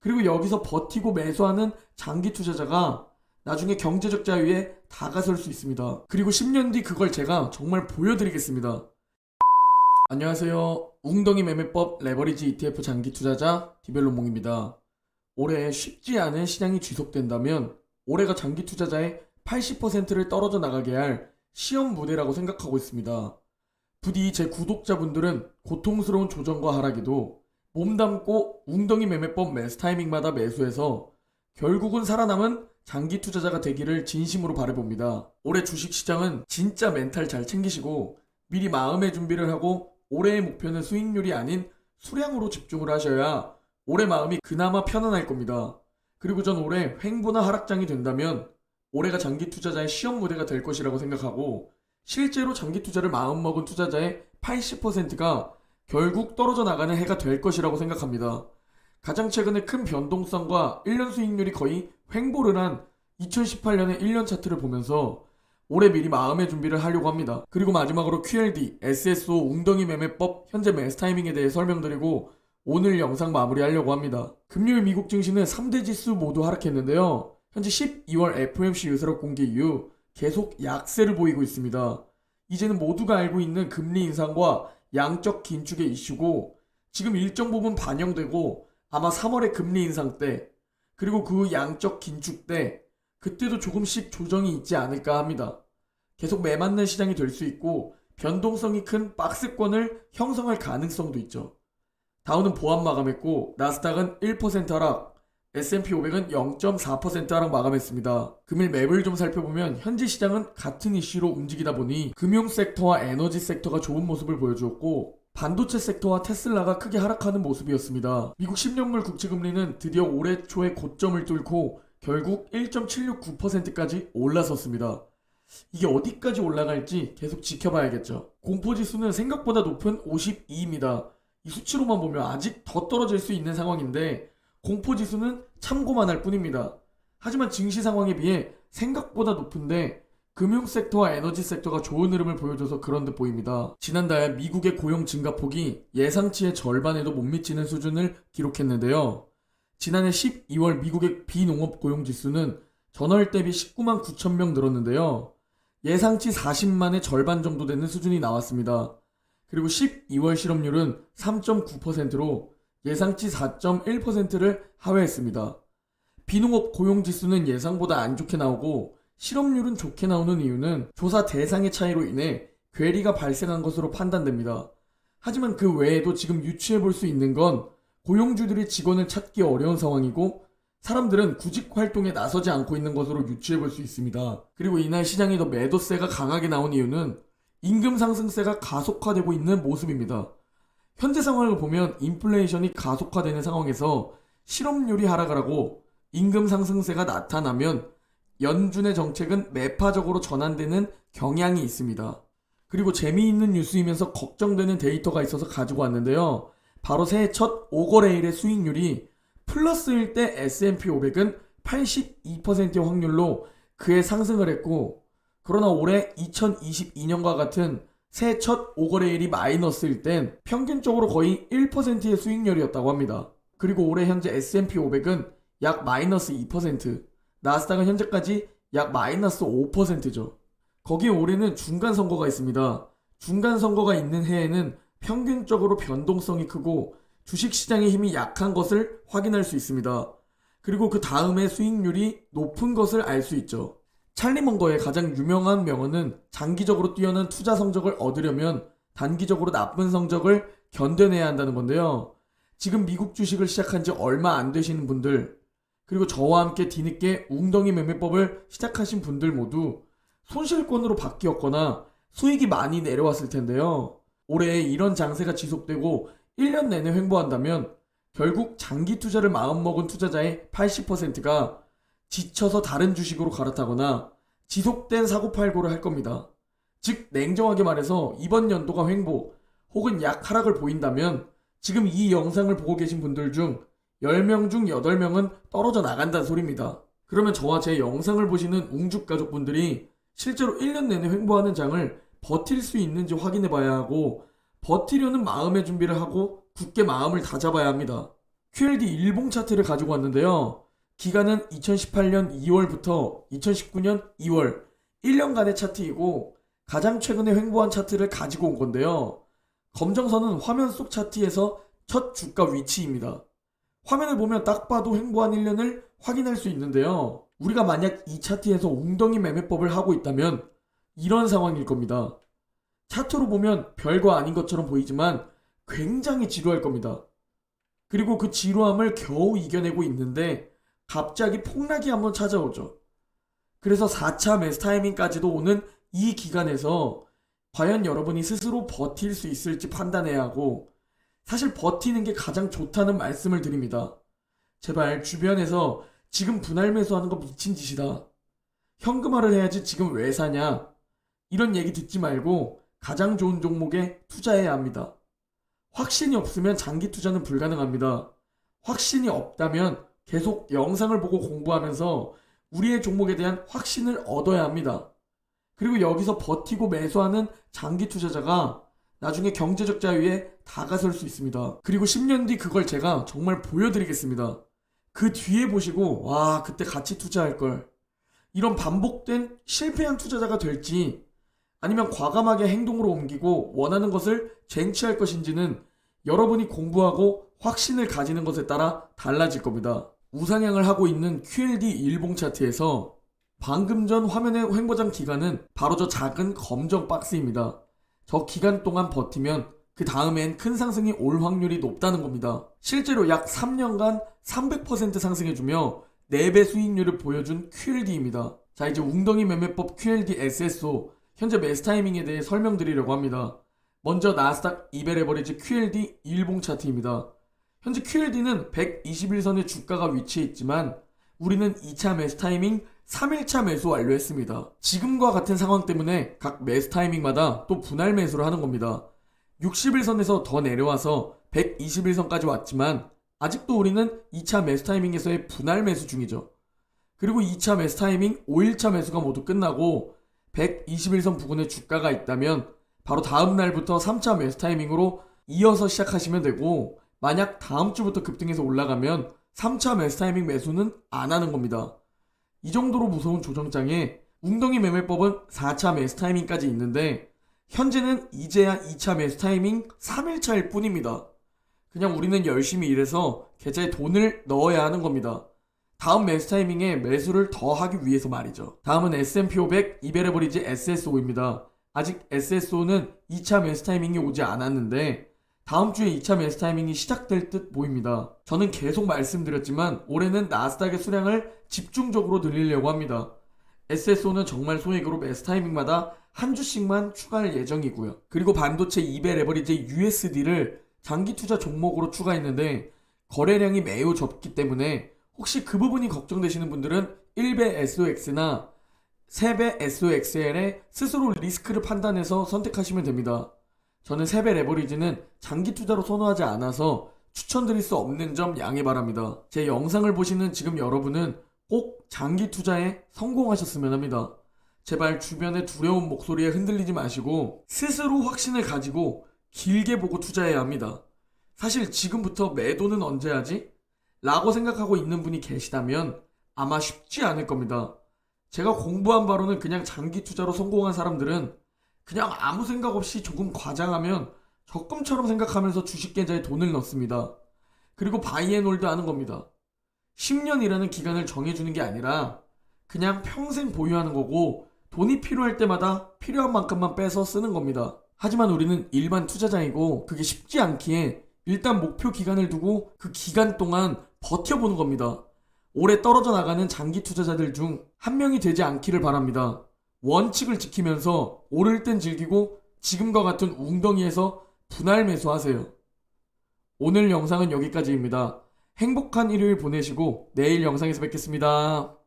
그리고 여기서 버티고 매수하는 장기 투자자가 나중에 경제적 자유에 다가설 수 있습니다. 그리고 10년 뒤 그걸 제가 정말 보여드리겠습니다. 안녕하세요. 웅덩이 매매법 레버리지 ETF 장기 투자자 디벨로몽입니다. 올해 쉽지 않은 시장이 지속된다면 올해가 장기 투자자의 80%를 떨어져 나가게 할 시험 무대라고 생각하고 있습니다. 부디 제 구독자분들은 고통스러운 조정과 하락에도 몸담고 웅덩이 매매법 매수 타이밍마다 매수해서 결국은 살아남은 장기 투자자가 되기를 진심으로 바라봅니다. 올해 주식시장은 진짜 멘탈 잘 챙기시고 미리 마음의 준비를 하고 올해의 목표는 수익률이 아닌 수량으로 집중을 하셔야 올해 마음이 그나마 편안할 겁니다. 그리고 전 올해 횡보나 하락장이 된다면 올해가 장기 투자자의 시험 무대가 될 것이라고 생각하고 실제로 장기 투자를 마음먹은 투자자의 80%가 결국 떨어져 나가는 해가 될 것이라고 생각합니다. 가장 최근에 큰 변동성과 1년 수익률이 거의 횡보를 한 2018년의 1년 차트를 보면서 올해 미리 마음의 준비를 하려고 합니다. 그리고 마지막으로 QLD, SSO 웅덩이 매매법 현재 매수 타이밍에 대해 설명드리고 오늘 영상 마무리하려고 합니다. 금요일 미국 증시는 3대 지수 모두 하락했는데요. 현재 12월 FOMC 유세력 공개 이후 계속 약세를 보이고 있습니다. 이제는 모두가 알고 있는 금리 인상과 양적 긴축의 이슈고 지금 일정 부분 반영되고 아마 3월에 금리 인상 때 그리고 그 양적 긴축 때 그때도 조금씩 조정이 있지 않을까 합니다. 계속 매맞는 시장이 될 수 있고 변동성이 큰 박스권을 형성할 가능성도 있죠. 다우는 보합 마감했고 나스닥은 1% 하락, S&P 500은 0.4% 하락 마감했습니다. 금일 맵을 좀 살펴보면 현재 시장은 같은 이슈로 움직이다 보니 금융 섹터와 에너지 섹터가 좋은 모습을 보여주었고 반도체 섹터와 테슬라가 크게 하락하는 모습이었습니다. 미국 10년물 국채금리는 드디어 올해 초에 고점을 뚫고 결국 1.769%까지 올라섰습니다. 이게 어디까지 올라갈지 계속 지켜봐야겠죠. 공포지수는 생각보다 높은 52입니다. 이 수치로만 보면 아직 더 떨어질 수 있는 상황인데 공포 지수는 참고만 할 뿐입니다. 하지만 증시 상황에 비해 생각보다 높은데 금융 섹터와 에너지 섹터가 좋은 흐름을 보여줘서 그런 듯 보입니다. 지난달 미국의 고용 증가폭이 예상치의 절반에도 못 미치는 수준을 기록했는데요. 지난해 12월 미국의 비농업 고용 지수는 전월 대비 19만 9천 명 늘었는데요. 예상치 40만의 절반 정도 되는 수준이 나왔습니다. 그리고 12월 실업률은 3.9%로 예상치 4.1%를 하회했습니다. 비농업 고용 지수는 예상보다 안 좋게 나오고 실업률은 좋게 나오는 이유는 조사 대상의 차이로 인해 괴리가 발생한 것으로 판단됩니다. 하지만 그 외에도 지금 유추해 볼 수 있는 건 고용주들이 직원을 찾기 어려운 상황이고 사람들은 구직 활동에 나서지 않고 있는 것으로 유추해 볼 수 있습니다. 그리고 이날 시장에 더 매도세가 강하게 나온 이유는 임금 상승세가 가속화되고 있는 모습입니다. 현재 상황을 보면 인플레이션이 가속화되는 상황에서 실업률이 하락을 하고 임금 상승세가 나타나면 연준의 정책은 매파적으로 전환되는 경향이 있습니다. 그리고 재미있는 뉴스이면서 걱정되는 데이터가 있어서 가지고 왔는데요. 바로 새해 첫 5거래일의 수익률이 플러스일 때 S&P 500은 82%의 확률로 그에 상승을 했고 그러나 올해 2022년과 같은 새해 첫 5거래일이 마이너스일 땐 평균적으로 거의 1%의 수익률이었다고 합니다. 그리고 올해 현재 S&P 500은 약 마이너스 2%, 나스닥은 현재까지 약 마이너스 5%죠. 거기에 올해는 중간 선거가 있습니다. 중간 선거가 있는 해에는 평균적으로 변동성이 크고 주식 시장의 힘이 약한 것을 확인할 수 있습니다. 그리고 그 다음에 수익률이 높은 것을 알 수 있죠. 찰리 먼거의 가장 유명한 명언은 장기적으로 뛰어난 투자 성적을 얻으려면 단기적으로 나쁜 성적을 견뎌내야 한다는 건데요. 지금 미국 주식을 시작한 지 얼마 안 되시는 분들, 그리고 저와 함께 뒤늦게 웅덩이 매매법을 시작하신 분들 모두 손실권으로 바뀌었거나 수익이 많이 내려왔을 텐데요. 올해 이런 장세가 지속되고 1년 내내 횡보한다면 결국 장기 투자를 마음먹은 투자자의 80%가 지쳐서 다른 주식으로 갈아타거나 지속된 사고팔고를 할 겁니다. 즉 냉정하게 말해서 이번 연도가 횡보 혹은 약 하락을 보인다면 지금 이 영상을 보고 계신 분들 중 10명 중 8명은 떨어져 나간다는 소리입니다. 그러면 저와 제 영상을 보시는 웅죽 가족분들이 실제로 1년 내내 횡보하는 장을 버틸 수 있는지 확인해 봐야 하고 버티려는 마음의 준비를 하고 굳게 마음을 다잡아야 합니다. QLD 일봉 차트를 가지고 왔는데요. 기간은 2018년 2월부터 2019년 2월 1년간의 차트이고 가장 최근에 횡보한 차트를 가지고 온 건데요. 검정선은 화면 속 차트에서 첫 주가 위치입니다. 화면을 보면 딱 봐도 횡보한 1년을 확인할 수 있는데요. 우리가 만약 이 차트에서 웅덩이 매매법을 하고 있다면 이런 상황일 겁니다. 차트로 보면 별거 아닌 것처럼 보이지만 굉장히 지루할 겁니다. 그리고 그 지루함을 겨우 이겨내고 있는데 갑자기 폭락이 한번 찾아오죠. 그래서 4차 매스 타이밍까지도 오는 이 기간에서 과연 여러분이 스스로 버틸 수 있을지 판단해야 하고 사실 버티는 게 가장 좋다는 말씀을 드립니다. 제발 주변에서 지금 분할 매수하는 거 미친 짓이다. 현금화를 해야지 지금 왜 사냐. 이런 얘기 듣지 말고 가장 좋은 종목에 투자해야 합니다. 확신이 없으면 장기 투자는 불가능합니다. 확신이 없다면 계속 영상을 보고 공부하면서 우리의 종목에 대한 확신을 얻어야 합니다. 그리고 여기서 버티고 매수하는 장기 투자자가 나중에 경제적 자유에 다가설 수 있습니다. 그리고 10년 뒤 그걸 제가 정말 보여드리겠습니다. 그 뒤에 보시고, 와, 그때 같이 투자할 걸. 이런 반복된 실패한 투자자가 될지, 아니면 과감하게 행동으로 옮기고 원하는 것을 쟁취할 것인지는 여러분이 공부하고 확신을 가지는 것에 따라 달라질 겁니다. 우상향을 하고 있는 QLD 일봉 차트에서 방금 전 화면의 횡보장 기간은 바로 저 작은 검정 박스입니다. 저 기간 동안 버티면 그 다음엔 큰 상승이 올 확률이 높다는 겁니다. 실제로 약 3년간 300% 상승해주며 4배 수익률을 보여준 QLD입니다. 자 이제 웅덩이 매매법 QLD SSO 현재 매스 타이밍에 대해 설명드리려고 합니다. 먼저 나스닥 200 레버리지 QLD 일봉 차트입니다. 현재 QLD는 121선의 주가가 위치해 있지만 우리는 2차 매수 타이밍 3일차 매수 완료했습니다. 지금과 같은 상황 때문에 각 매수 타이밍마다 또 분할 매수를 하는 겁니다. 60일선에서 더 내려와서 121선까지 왔지만 아직도 우리는 2차 매수 타이밍에서의 분할 매수 중이죠. 그리고 2차 매수 타이밍 5일차 매수가 모두 끝나고 121선 부근에 주가가 있다면 바로 다음 날부터 3차 매수 타이밍으로 이어서 시작하시면 되고 만약 다음 주부터 급등해서 올라가면 3차 매수 타이밍 매수는 안 하는 겁니다. 이 정도로 무서운 조정장에 웅덩이 매매법은 4차 매수 타이밍까지 있는데 현재는 이제야 2차 매수 타이밍 3일차일 뿐입니다. 그냥 우리는 열심히 일해서 계좌에 돈을 넣어야 하는 겁니다. 다음 매수 타이밍에 매수를 더 하기 위해서 말이죠. 다음은 S&P 500 이베레버리지 SSO입니다. 아직 SSO는 2차 매수 타이밍이 오지 않았는데 다음 주에 2차 매수 타이밍이 시작될 듯 보입니다. 저는 계속 말씀드렸지만 올해는 나스닥의 수량을 집중적으로 늘리려고 합니다. SSO는 정말 소액으로 매수 타이밍마다 한 주씩만 추가할 예정이고요. 그리고 반도체 2배 레버리지 USD를 장기 투자 종목으로 추가했는데 거래량이 매우 적기 때문에 혹시 그 부분이 걱정되시는 분들은 1배 SOX나 3배 SOXL에 스스로 리스크를 판단해서 선택하시면 됩니다. 저는 3배 레버리지는 장기 투자로 선호하지 않아서 추천드릴 수 없는 점 양해 바랍니다. 제 영상을 보시는 지금 여러분은 꼭 장기 투자에 성공하셨으면 합니다. 제발 주변의 두려운 목소리에 흔들리지 마시고 스스로 확신을 가지고 길게 보고 투자해야 합니다. 사실 지금부터 매도는 언제 하지? 라고 생각하고 있는 분이 계시다면 아마 쉽지 않을 겁니다. 제가 공부한 바로는 그냥 장기 투자로 성공한 사람들은 그냥 아무 생각 없이 조금 과장하면 적금처럼 생각하면서 주식 계좌에 돈을 넣습니다. 그리고 바이앤홀드 하는 겁니다. 10년이라는 기간을 정해주는 게 아니라 그냥 평생 보유하는 거고 돈이 필요할 때마다 필요한 만큼만 빼서 쓰는 겁니다. 하지만 우리는 일반 투자자이고 그게 쉽지 않기에 일단 목표 기간을 두고 그 기간 동안 버텨보는 겁니다. 오래 떨어져 나가는 장기 투자자들 중 한 명이 되지 않기를 바랍니다. 원칙을 지키면서 오를 땐 즐기고 지금과 같은 웅덩이에서 분할 매수하세요. 오늘 영상은 여기까지입니다. 행복한 일요일 보내시고 내일 영상에서 뵙겠습니다.